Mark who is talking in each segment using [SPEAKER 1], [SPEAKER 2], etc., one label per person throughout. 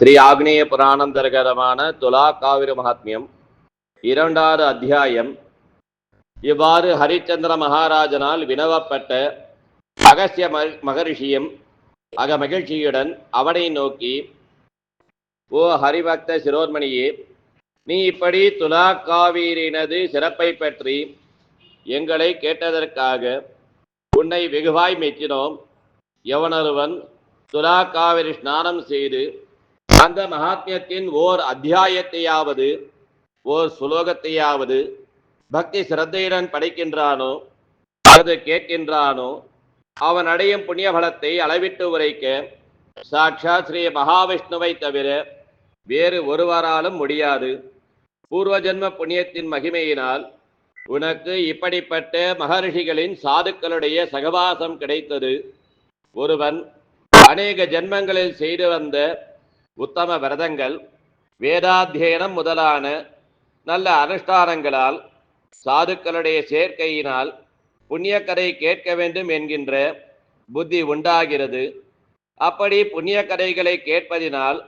[SPEAKER 1] ஸ்ரீ ஆக்னேய புராணந்தர்கதமான துலா காவிரி மகாத்மியம் இரண்டாவது அத்தியாயம். இவ்வாறு ஹரிச்சந்திர மகாராஜனால் வினவப்பட்ட அகசிய மகரிஷியும் அக மகிழ்ச்சியுடன் அவனை நோக்கி ஓ ஹரிபக்த சிரோர்மணியே நீ இப்படி துலா காவிரினது சிறப்பை பற்றி எங்களை கேட்டதற்காக உன்னை வெகுவாய் மெச்சினோம். எவனொருவன் துலா காவிரி ஸ்நானம் செய்து அந்த மகாத்மியத்தின் ஓர் அத்தியாயத்தையாவது ஓர் சுலோகத்தையாவது பக்தி சிரத்தையுடன் படைக்கின்றானோ அல்லது கேட்கின்றானோ அவன் அடையும் புண்ணிய பலத்தை அளவிட்டு உரைக்க சாட்சா ஸ்ரீ மகாவிஷ்ணுவை தவிர வேறு ஒருவராலும் முடியாது. பூர்வ ஜென்ம புண்ணியத்தின் மகிமையினால் உனக்கு இப்படிப்பட்ட மகரிஷிகளின் சாதுக்களுடைய சகவாசம் கிடைத்தது. ஒருவன் அநேக ஜென்மங்களில் செய்து வந்த உத்தம விரதங்கள் வேதாத்தியனம் முதலான நல்ல அனுஷ்டானங்களால் சாதுக்களுடைய சேர்க்கையினால் புண்ணியக்கதை கேட்க வேண்டும் என்கின்ற புத்தி உண்டாகிறது. அப்படி புண்ணிய கதைகளை கேட்பதினால்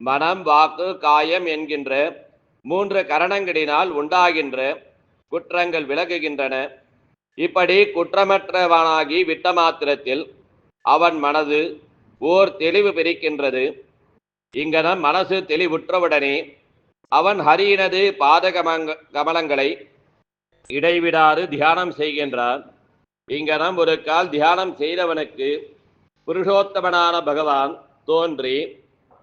[SPEAKER 1] மனம் வாக்கு காயம் என்கின்ற மூன்று கரணங்களினால் உண்டாகின்ற குற்றங்கள் விலகுகின்றன. இப்படி குற்றமற்றவனாகி விட்ட மாத்திரத்தில் அவன் மனது ஓர் தெளிவு பிரிக்கின்றது. இங்கனம் மனசு தெளிவுற்றவுடனே அவன் ஹரியினது பாதகமங்க கமலங்களை இடைவிடாறு தியானம் செய்கின்றான். இங்கனம் ஒரு கால் தியானம் செய்தவனுக்கு புருஷோத்தமனான பகவான் தோன்றி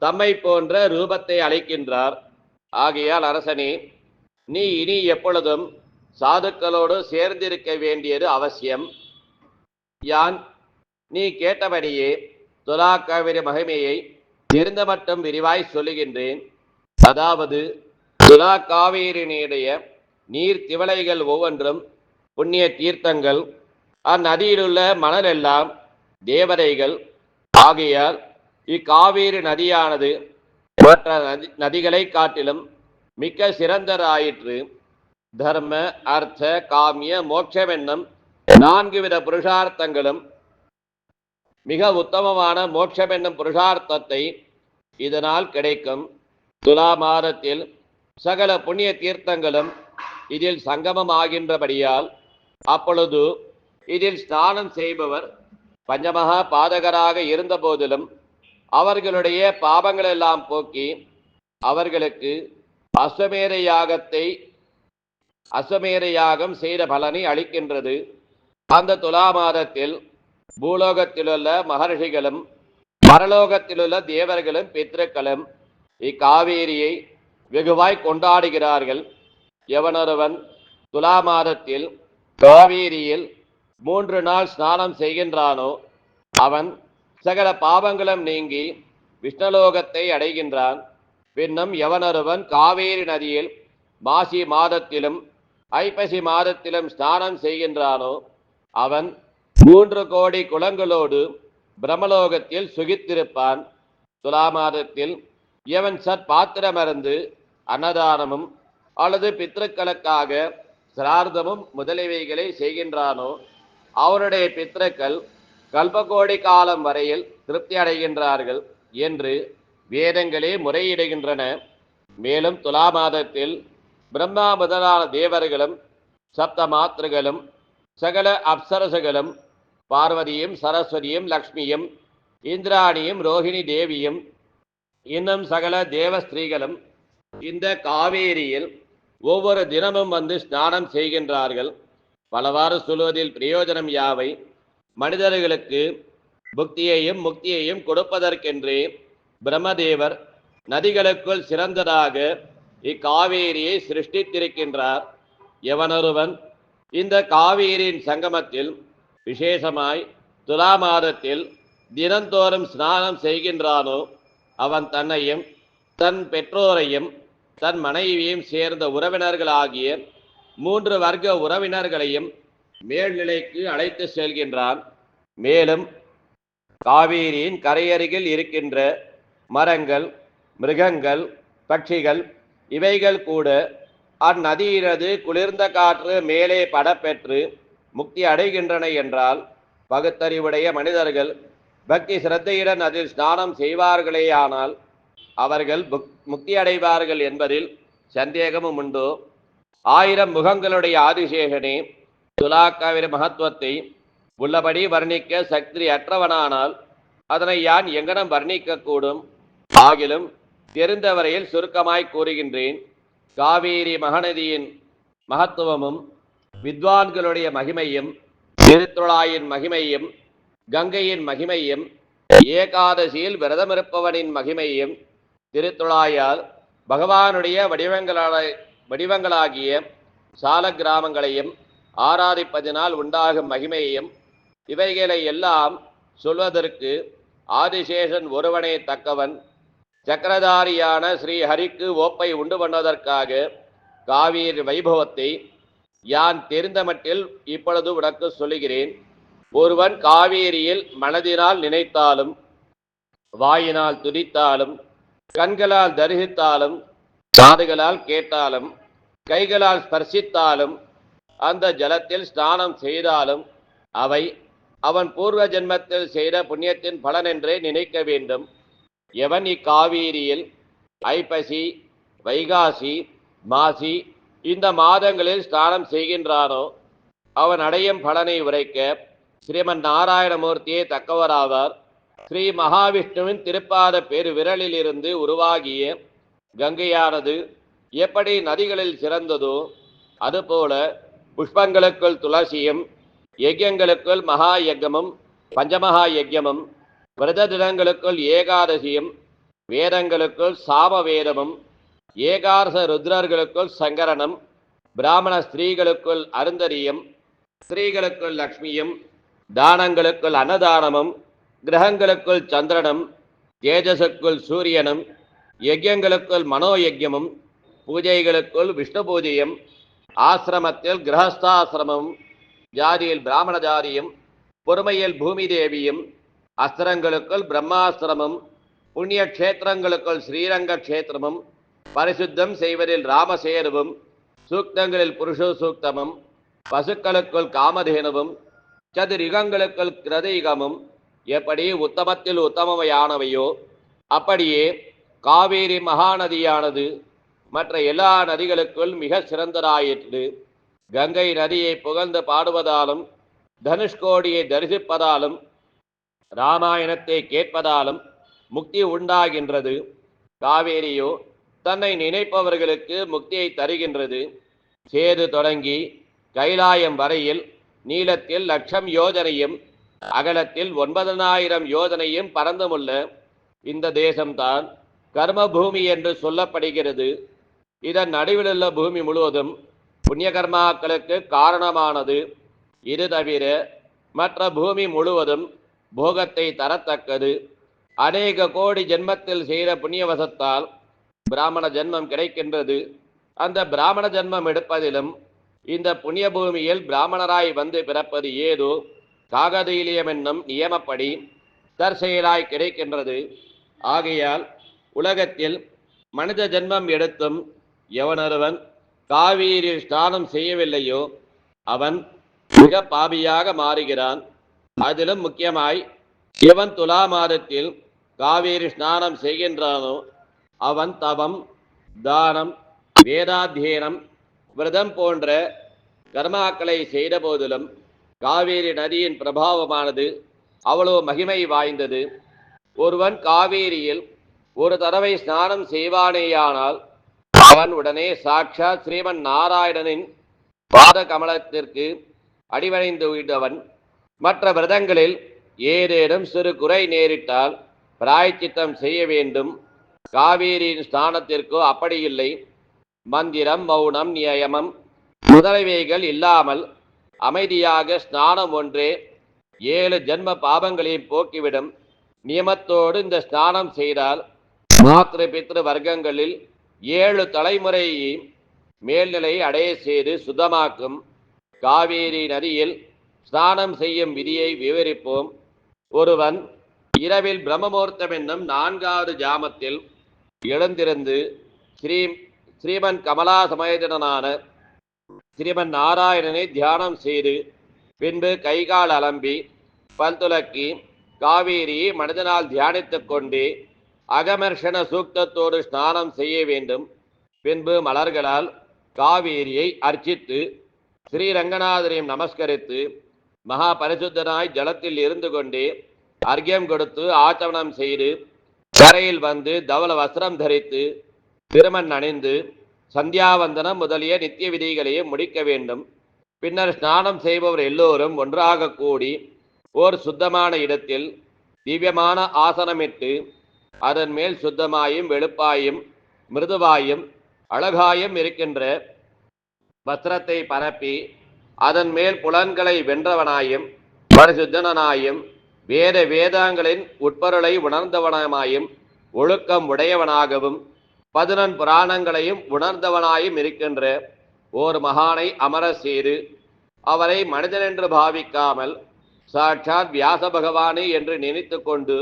[SPEAKER 1] தம்மை போன்ற ரூபத்தை அழைக்கின்றார் ஆகையால் அரசனே நீ இனி எப்பொழுதும் சாதுக்களோடு சேர்ந்திருக்க வேண்டியது அவசியம். யான் நீ கேட்டபடியே துலா காவிரி மகிமையை தெரிந்த மட்டும் விரிவாய் சொல்லுகின்றேன். அதாவது துலா காவேரினுடைய நீர் திவளைகள் ஒவ்வொன்றும் புண்ணிய தீர்த்தங்கள் அந்நதியிலுள்ள மணல் எல்லாம் தேவதைகள். ஆகையால் இக்காவேரி நதியானது மற்ற நதி நதிகளை காட்டிலும் மிக்க சிறந்ததாயிற்று. தர்ம அர்த்த காமிய மோட்சம் என்னும் நான்கு வித புருஷார்த்தங்களும் மிக உத்தமமான மோட்சம் என்னும் புருஷார்த்தத்தை இதனால் கிடைக்கும். துலா மாதத்தில் சகல புண்ணிய தீர்த்தங்களும் இதில் சங்கமம் ஆகின்றபடியால் அப்பொழுது இதில் ஸ்நானம் செய்பவர் பஞ்சமகா பாதகராக இருந்த போதிலும் அவர்களுடைய பாபங்களெல்லாம் போக்கி அவர்களுக்கு அஸ்வமேத யாகத்தை அஸ்வமேத யாகம் செய்த பலனை அளிக்கின்றது. அந்த துலா மாதத்தில் பூலோகத்திலுள்ள மகர்ஷிகளும் பரலோகத்திலுள்ள தேவர்களும் பித்ருக்களும் இக்காவேரியை வெகுவாய் கொண்டாடுகிறார்கள். எவனொருவன் துலா மாதத்தில் காவேரியில் மூன்று நாள் ஸ்நானம் செய்கின்றானோ அவன் சகல பாவங்களும் நீங்கி விஷ்ணலோகத்தை அடைகின்றான். பின்னும் எவனொருவன் காவேரி நதியில் மாசி மாதத்திலும் ஐப்பசி மாதத்திலும் ஸ்நானம் செய்கின்றானோ அவன் மூன்று கோடி குளங்களோடு பிரம்மலோகத்தில் சுகித்திருப்பான். துலா மாதத்தில் எவன் சற்பாத்திரமருந்து அன்னதானமும் அல்லது பித்ருக்களுக்காக சிரார்த்தமும் முதலியவைகளை செய்கின்றானோ அவருடைய பித்ருக்கள் கல்பகோடி காலம் வரையில் திருப்தி அடைகின்றார்கள் என்று வேதங்களே முறையிடுகின்றன. மேலும் துலா மாதத்தில் பிரம்மா முதலான தேவர்களும் சப்த மாத்திரைகளும் சகல அப்சரசுகளும் பார்வதியும் சரஸ்வதியும் லக்ஷ்மியும் இந்திராணியும் ரோஹிணி தேவியும் இன்னும் சகல தேவ ஸ்திரீகளும் இந்த காவேரியில் ஒவ்வொரு தினமும் வந்து ஸ்நானம் செய்கின்றார்கள். பலவாறு சொல்வதில் பிரயோஜனம் யாவை? மனிதர்களுக்கு புக்தியையும் முக்தியையும் கொடுப்பதற்கென்றே பிரம்மதேவர் நதிகளுக்குள் சிறந்ததாக இக்காவேரியை சிருஷ்டித்திருக்கின்றார். எவனொருவன் இந்த காவேரியின் சங்கமத்தில் விசேஷமாய் துலா மாதத்தில் தினந்தோறும் ஸ்நானம் செய்கின்றானோ அவன் தன்னையும் தன் பெற்றோரையும் தன் மனைவியையும் சேர்ந்த உறவினர்களாகிய மூன்று வர்க்க உறவினர்களையும் மேல்நிலைக்கு அழைத்து செல்கின்றான். மேலும் காவேரியின் கரையருகில் இருக்கின்ற மரங்கள் மிருகங்கள் பட்சிகள் இவைகள் கூட அந்நதியினது குளிர்ந்த காற்று மேலே படப்பெற்று முக்தி அடைகின்றன என்றால் பகுத்தறிவுடைய மனிதர்கள் பக்தி சிரத்தையுடன் அதில் ஸ்நானம் செய்வார்களேயானால் அவர்கள் புக்- முக்தி அடைவார்கள் என்பதில் சந்தேகமும் உண்டு. ஆயிரம் முகங்களுடைய ஆதிசேகனே துலாக்காவிர மகத்துவத்தை உள்ளபடி வர்ணிக்க சக்தி அற்றவனானால் அதனை யான் எங்கனம் வர்ணிக்கக்கூடும்? ஆகிலும் தெரிந்த வரையில் சுருக்கமாய் கூறுகின்றேன். காவேரி மகநதியின் மகத்துவமும் வித்வான்களுடைய மகிமையும் திருத்துழாயின் மகிமையும் கங்கையின் மகிமையும் ஏகாதசியில் விரதமிருப்பவனின் மகிமையும் திருத்துழாயால் பகவானுடைய வடிவங்களான வடிவங்களாகிய சால கிராமங்களையும் ஆராதிப்பதினால் உண்டாகும் மகிமையையும் இவைகளை எல்லாம் சொல்வதற்கு ஆதிசேஷன் ஒருவனே தக்கவன். சக்கரதாரியான ஸ்ரீஹரிக்கு ஓப்பை உண்டு பண்ணுவதற்காக காவிரி வைபவத்தை யான் தெரிந்த மட்டில் இப்பொழுது உனக்கு சொல்லுகிறேன். ஒருவன் காவேரியில் மனதினால் நினைத்தாலும் வாயினால் துடித்தாலும் கண்களால் தரிசித்தாலும் காதுகளால் கேட்டாலும் கைகளால் ஸ்பர்சித்தாலும் அந்த ஜலத்தில் ஸ்நானம் செய்தாலும் அவை அவன் பூர்வ ஜென்மத்தில் செய்த புண்ணியத்தின் பலன் என்றே நினைக்க வேண்டும். எவன் இக்காவேரியில் ஐப்பசி வைகாசி மாசி இந்த மாதங்களில் ஸ்நானம் செய்கின்றானோ அவன் அடையும் பலனை உரைக்க ஸ்ரீமன் நாராயணமூர்த்தியே தக்கவராவார். ஸ்ரீ மகாவிஷ்ணுவின் திருப்பாத பெரு விரலிலிருந்து உருவாகிய கங்கையானது எப்படி நதிகளில் சிறந்ததோ அதுபோல புஷ்பங்களுக்குள் துளசியும் யஜ்யங்களுக்குள் மகா யஜ்யமும் பஞ்சமகா யஜ்யமும் விரத தினங்களுக்குள் ஏகாதசியும் வேதங்களுக்குள் சாம வேதமும் ஏகாரச ருத்ரர்களுக்குள் சங்கரனும் பிராமண ஸ்திரீகளுக்குள் அருந்தரியம் ஸ்திரீகளுக்குள் லக்ஷ்மியும் தானங்களுக்குள் அன்னதானமும் கிரகங்களுக்குள் சந்திரனும் தேஜசுக்குள் சூரியனும் யஜ்யங்களுக்குள் மனோயஜ்யமும் பூஜைகளுக்குள் விஷ்ணு பூஜையும் ஆசிரமத்தில் கிரகஸ்தாசிரமம் ஜாதியில் பிராமண ஜாதியும் பொறுமையில் பூமி தேவியும் அஸ்திரங்களுக்குள் பிரம்மாஸ்திரமும் புண்ணிய க்ஷேத்திரங்களுக்குள் ஸ்ரீரங்க க்ஷேத்திரமும் பரிசுத்தம் செய்வதில் ராமசேருவும் சூக்தங்களில் புருஷ சூக்தமும் பசுக்களுக்குள் காமதேனுவும் சதுரிகங்களுக்குள் கிரதயுகமும் எப்படி உத்தமத்தில் உத்தமமையானவையோ அப்படியே காவேரி மகாநதியானது மற்ற எல்லா நதிகளுக்குள் மிக சிறந்ததாயிற்று. கங்கை நதியை புகழ்ந்து பாடுவதாலும் தனுஷ்கோடியை தரிசிப்பதாலும் ராமாயணத்தை கேட்பதாலும் முக்தி உண்டாகின்றது. காவேரியோ தன்னை நினைப்பவர்களுக்கு முக்தியை தருகின்றது. சேது தொடங்கி கைலாயம் வரையில் நீளத்தில் லட்சம் யோஜனையும் அகலத்தில் ஒன்பதனாயிரம் யோஜனையும் பறந்துமுள்ள இந்த தேசம்தான் கர்மபூமி என்று சொல்லப்படுகிறது. இதன் நடுவிலுள்ள பூமி முழுவதும் புண்ணியகர்மாக்களுக்கு காரணமானது. இது தவிர மற்ற பூமி முழுவதும் போகத்தை தரத்தக்கது. அநேக கோடி ஜென்மத்தில் செய்த புண்ணியவசத்தால் பிராமண ஜென்மம் கிடைக்கின்றது. அந்த பிராமண ஜென்மம் எடுப்பதிலும் இந்த புண்ணிய பூமியில் பிராமணராய் வந்து பிறப்பது ஏதோ காகதீலியம் என்னும் நியமப்படி தற்செயலாய் கிடைக்கின்றது. ஆகையால் உலகத்தில் மனித ஜென்மம் எடுத்தும் எவனொருவன் காவிரியில் ஸ்நானம் செய்யவில்லையோ அவன் மிக பாபியாக மாறுகிறான். அதிலும் முக்கியமாய் எவன் துலா மாதத்தில் காவேரி ஸ்நானம் செய்கின்றானோ அவன் தவம் தானம் வேதாத்தியனம் விரதம் போன்ற கர்மாக்களை செய்த போதிலும் காவேரி நதியின் பிரபாவமானது அவ்வளவு மகிமை வாய்ந்தது. ஒருவன் காவேரியில் ஒரு தடவை ஸ்நானம் செய்வானேயானால் அவன் உடனே சாட்சாத் ஸ்ரீமன் நாராயணனின் பாத கமலத்திற்கு அடிவணைந்து விட்டவன் மற்ற விரதங்களில் ஏதேனும் சிறு குறை நேரிட்டால் பிராயச்சித்தம் செய்ய வேண்டும். காவேரியின் ஸ்தானத்திற்கு அப்படி இல்லை மந்திரம் மௌனம் நியமம் முதலவைகள் இல்லாமல் அமைதியாக ஸ்நானம் ஒன்றே ஏழு ஜென்ம பாபங்களையும் போக்கிவிடும். நியமத்தோடு இந்த ஸ்நானம் செய்தால் மாத்திரு பித்ரு வர்க்கங்களில் ஏழு தலைமுறையை மேல்நிலை அடைய செய்து சுத்தமாக்கும். காவேரி நதியில் ஸ்நானம் செய்யும் விதியை விவரிப்போம். ஒருவன் இரவில் பிரம்மமுகூர்த்தம் என்னும் நான்காவது ஜாமத்தில் எழுந்திருந்து ஸ்ரீ ஸ்ரீமன் கமலா சமேதனான ஸ்ரீமன் நாராயணனை தியானம் செய்து பின்பு கைகால் அலம்பி பல்துலக்கி காவேரியை மனிதனால் தியானித்துக் கொண்டு அகமர்ஷண சூக்தத்தோடு ஸ்நானம் செய்ய வேண்டும். பின்பு மலர்களால் காவேரியை அர்ச்சித்து ஸ்ரீரங்கநாதரையும் நமஸ்கரித்து மகா பரிசுத்தனாய் ஜலத்தில் இருந்து கொண்டே அர்க்கியம் கொடுத்து ஆச்சமனம் செய்து கரையில் வந்து தவள வஸ்திரம் தரித்து திருமண் அணிந்து சந்தியாவந்தனம் முதலிய நித்திய விதிகளையும் முடிக்க வேண்டும். பின்னர் ஸ்நானம் செய்பவர் எல்லோரும் ஒன்றாக கூடி ஓர் சுத்தமான இடத்தில் திவ்யமான ஆசனமிட்டு அதன் மேல் சுத்தமாயும் வெளுப்பாயும் மிருதுவாயும் அழகாயும் இருக்கின்ற வஸ்திரத்தை பரப்பி அதன் மேல் புலன்களை வென்றவனாயும் பரிசுத்தனாயும் வேத வேதாங்களின் உட்பொருளை உணர்ந்தவனமாயும் ஒழுக்கம் உடையவனாகவும் பதினன் புராணங்களையும் உணர்ந்தவனாயும் இருக்கின்ற ஓர் மகானை அமர செய்து அவரை மனிதனென்று பாவிக்காமல் சாட்சாத் வியாச பகவானே என்று நினைத்து கொண்டு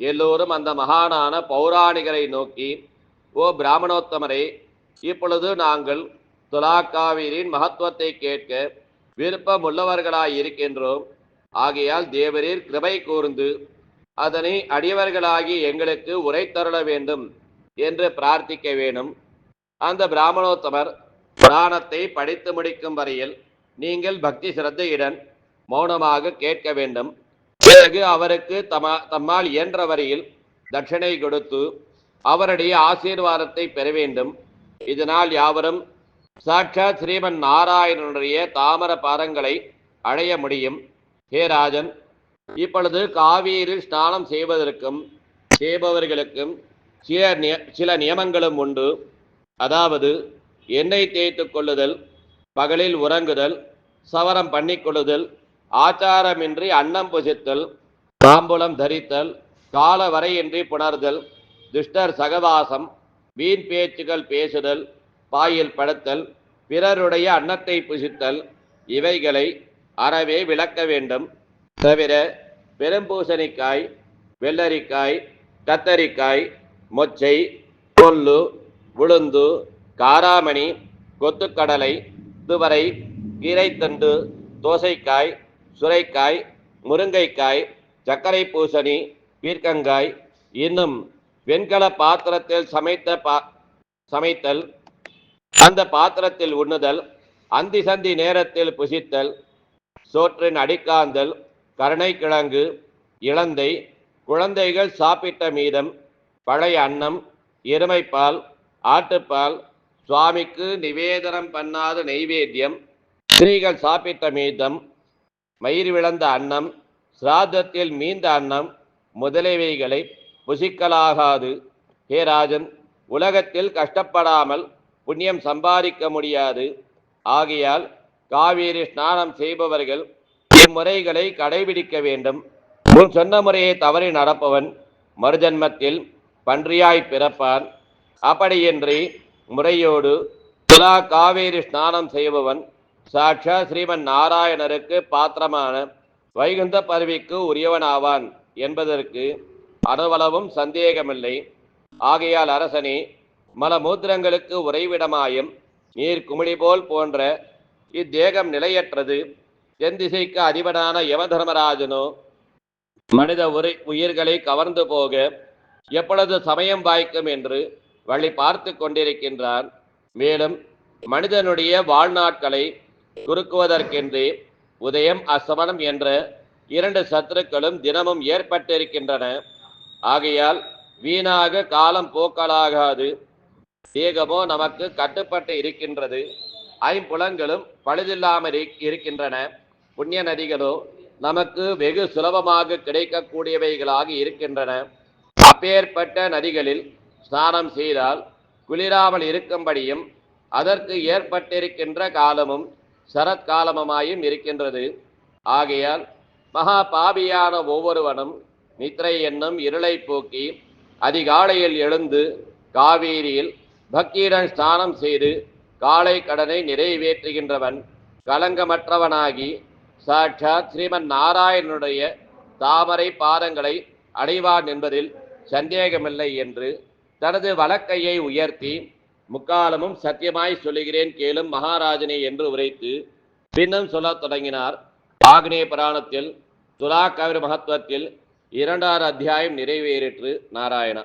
[SPEAKER 1] எல்லோரும் அந்த மகானான பௌராணிகரை நோக்கி ஓ பிராமணோத்தமரே இப்பொழுது நாங்கள் துலாக்காவிரின் மகத்துவத்தை கேட்க விருப்பமுள்ளவர்களாய் இருக்கின்றோம் ஆகையால் தேவரீர் கிருபை கூர்ந்து அதனை அடியவர்களாகி எங்களுக்கு உரைத்தருள வேண்டும் என்று பிரார்த்திக்க வேணும். அந்த பிராமணோத்தமர் புராணத்தை படித்து முடிக்கும் வரையில் நீங்கள் பக்தி சிரத்தையுடன் மௌனமாக கேட்க வேண்டும். பிறகு அவருக்கு தமா தம்மால் இயன்ற வரையில் தட்சணை கொடுத்து அவருடைய ஆசீர்வாதத்தை பெற வேண்டும். இதனால் யாவரும் சாட்சாத் ஸ்ரீமன் நாராயணனுடைய தாமர பாதங்களை அடைய முடியும். ஹே ராஜன் இப்பொழுது காவிரியில் ஸ்நானம் செய்வதற்கும் செய்பவர்களுக்கும் சில நிய- சில நியமங்களும் உண்டு. அதாவது எண்ணெய் தேய்த்து கொள்ளுதல் பகலில் உறங்குதல் சவரம் பண்ணிக்கொள்ளுதல் ஆச்சாரமின்றி அன்னம் புசித்தல் தாம்பூலம் தரித்தல் கால வரையின்றி புணர்தல் துஷ்டர் சகவாசம் வீண் பேச்சுகள் பேசுதல் பாயில் படுத்தல் பிறருடைய அன்னத்தை புசித்தல் இவைகளை அறவே விளக்க வேண்டும். தவிர பெரும்பூசணிக்காய் வெள்ளரிக்காய் கத்தரிக்காய் மொச்சை கொல்லு உளுந்து காராமணி கொத்துக்கடலை துவரை கீரைத்தண்டு தோசைக்காய் சுரைக்காய் முருங்கைக்காய் சர்க்கரை பூசணி பீர்க்கங்காய் இன்னும் வெண்கல பாத்திரத்தில் சமைத்த பா சமைத்தல் அந்த பாத்திரத்தில் உண்ணுதல் அந்தி சந்தி நேரத்தில் புசித்தல் சோற்றின் அடிக்காந்தல் கருணைக்கிழங்கு இளந்தை குழந்தைகள் சாப்பிட்ட மீதம் பழைய அன்னம் எருமைப்பால் ஆட்டுப்பால் சுவாமிக்கு நிவேதனம் பண்ணாத நெய்வேத்தியம் ஸ்திரீகள் சாப்பிட்ட மீதம் மயிர் விளந்த அன்னம் சிராதத்தில் மீந்த அன்னம் முதலியவைகளை புசிக்கலாகாது. ஹே ராஜன் உலகத்தில் கஷ்டப்படாமல் புண்ணியம் சம்பாதிக்க முடியாது. ஆகையால் காவேரி ஸ்நானம் செய்பவர்கள் இம்முறைகளை கடைபிடிக்க வேண்டும். முன் சொன்ன முறையை தவறி நடப்பவன் மறுஜன்மத்தில் பன்றியாய் பிறப்பான். அப்படியின்றி முறையோடு துலா காவேரி ஸ்நானம் செய்பவன் சாட்சா ஸ்ரீமன் நாராயணருக்கு பாத்திரமான வைகுந்த பதவிக்கு உரியவனாவான் என்பதற்கு அணுவளவும் சந்தேகமில்லை. ஆகையால் அரசனே மலமூத்திரங்களுக்கு உறைவிடமாயும் நீர் குமிழி போல் போன்ற இத்தேகம் நிலையற்றது. தென் திசைக்கு அதிபனான யமதர்மராஜனோ மனித உரை உயிர்களை கவர்ந்து போக எப்பொழுது சமயம் வாய்க்கும் என்று வழி பார்த்து கொண்டிருக்கின்றான். மேலும் மனிதனுடைய வாழ்நாட்களை குறுக்குவதற்கென்றே உதயம் அசமனம் என்ற இரண்டு சத்துருக்களும் தினமும் ஏற்பட்டிருக்கின்றன. ஆகையால் வீணாக காலம் போக்கலாகாது. தேகமோ நமக்கு கட்டுப்பட்டு இருக்கின்றது. ஐம்புலங்களும் பழுதில்லாமல் இருக்கின்றன. புண்ணிய நதிகளோ நமக்கு வெகு சுலபமாக கிடைக்கக்கூடியவைகளாக இருக்கின்றன. அப்பேற்பட்ட நதிகளில் ஸ்நானம் செய்தால் குளிராமல் இருக்கும்படியும் அதற்கு ஏற்பட்டிருக்கின்ற காலமும் சரத்காலமுமாயும் இருக்கின்றது. ஆகையால் மகா பாபியான ஒவ்வொருவனும் நித்ரை என்னும் இருளை போக்கி அதிகாலையில் எழுந்து காவேரியில் பக்தியுடன் ஸ்நானம் செய்து காலை கடனை நிறைவேற்றுகின்றவன் கலங்கமற்றவனாகி சாட்சாத் ஸ்ரீமன் நாராயணனுடைய தாமரை பாதங்களை அடைவான் என்பதில் சந்தேகமில்லை என்று தனது வழக்கையை உயர்த்தி முக்காலமும் சத்தியமாய் சொல்லுகிறேன் கேளும் மகாராஜனே என்று உரைத்து பின்னும் சொல்லத் தொடங்கினார். ஆக்னேய புராணத்தில் துலா கவிர மகத்துவத்தில் இரண்டாறு அத்தியாயம் நிறைவேறிற்று நாராயணா.